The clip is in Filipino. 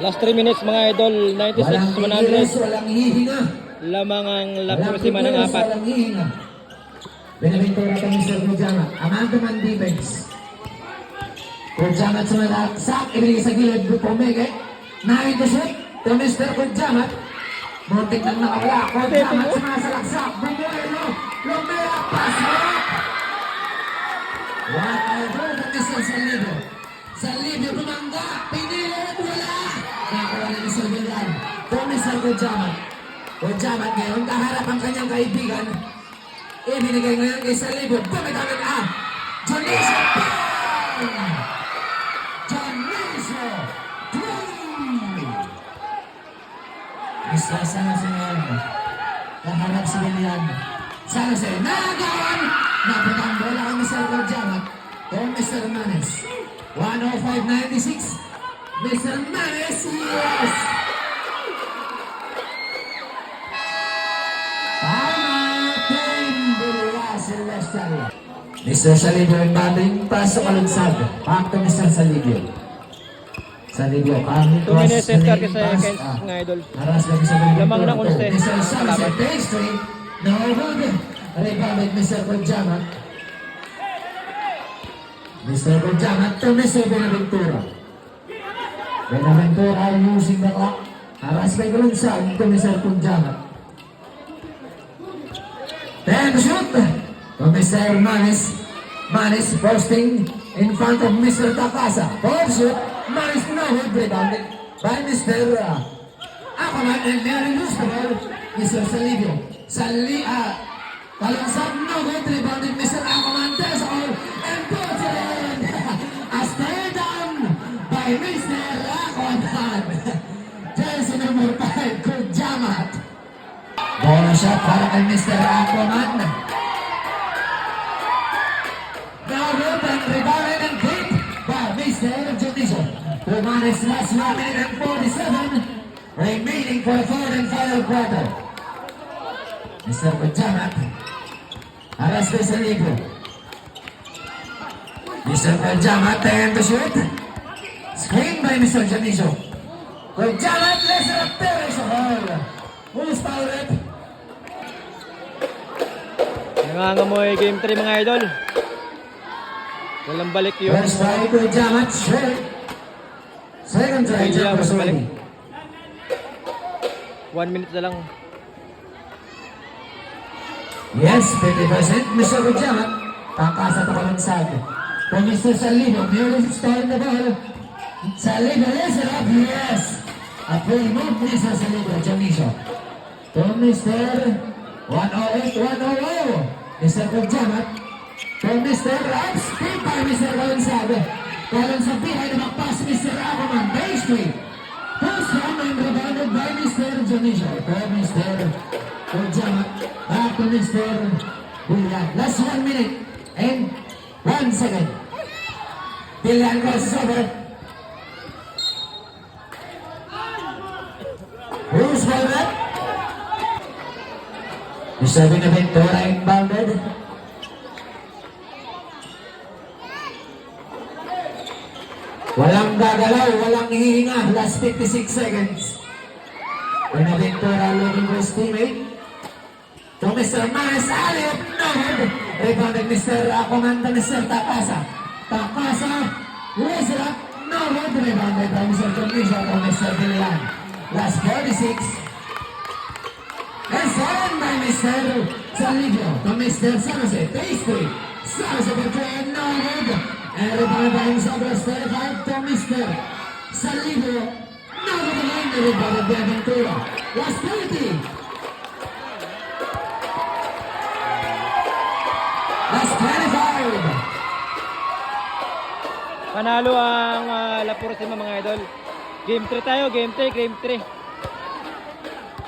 Last 3 minutes mga idol, Walang 96, iilis, 100. walang hihinga. Lamang ang Walang Lapursima ng apat. Benaventura kami sa Kujama. Amanda man defense. Kujama sumalak. Sak, ibigay sa gilid. Pumege. Nine to shoot. To Mr. Kujama. Muntik nang nakawala. Kujama sumasalaksak. Bumuelo. Lumera. Pasok. What I heard of Mr. Salido. Salido bumangga. Pinilit. Wala. Nakuha ni Mr. Villan. To Mr. Kujama. Kujama ngayon kaharap ang kanyang kaibigan. Ibinigay ngayon kay Salido. Tumigamit ang Jalisco. Bang! Jalisco. Boom! Mr. San Jose ngayon. Kaharap si William. San Jose. Nagawan! Naputang bola kay Mr. Kujama. O Mr. Manes. 105.96. Mr. Manes, yes! Tama, Team Bulwa Celestial. Mr. Salibio yung batting pasok alunsad. Back to Mr. Salibio. Salibio, coming 2 minutes and 30 seconds Ah. mga idol. Naras kami sa mga Lamang ng unse. Mr. Salibio, take straight. No good. Rebounded Mr. Kojama. Mr. Kojama to Mr. Benaventura. Benaventura using the clock. Haras kay Alunsad to Mr. Kojama. Then shoot to Mr. Manis. Manis posting in front of Mr. Takasa. Four shoot. Manis no hood rebounded by Mr. Uh, Aquaman and Mary ball. Mr. Salivio. Sali, ah, Kalansad no good rebounded Mr. Aquaman. There's shot para kay Mr. Aquaman. Good and rebounded and kicked by Mr. Judicial. Romanes last 1 minute and 47 remaining for third and final quarter. Mr. Kujamat. Aras kay Saligo. Mr. Kujamat tayo to shoot. Screen by Mr. Judicial. Kujamat laser up there. Who's foul rep? Nangangamoy game 3 mga idol. Walang balik yung First try to straight. Second try, balik. swing. 1 minute na lang. Yes, 50%. Mr. Jamat, pakasa to kalansad. From Mr. Salido, Muriel starting the ball. Salido, yes, it up, yes. A full move, Mr. Salido, Jamisho. To Mr. 108, 100. Mr. Jamat. To Mr. Up, speed by Mr. Kalansad. Kalansad behind the pass, Mr. Aquaman, Bay Street. First one and rebounded by Mr. Jamisho. To Mr. Jamat. Back to Mr. Billian. Last one minute and one second. Billian crosses over. Who's ball back? Mr. Benaventura inbounded. Walang gagalaw, walang hihinga. Last 56 seconds. Benaventura looking for his teammate. To Mr. Maris Alip, no good. Rebounded Mr. Aquaman to Mr. Takasa. Takasa, up, no good. Rebounded by Mr. Tomisha to Mr. Villan. Last 46. And seven by Mr. Salivio to Mr. San Jose. Tasty. San Jose for three, no good. And rebounded by himself, last 35 to Mr. Salivio. No good again. Rebounded by Ventura. Last 30. Last 25. Panalo ang uh, Lapursima mga idol. Game 3 tayo, game 3, game 3.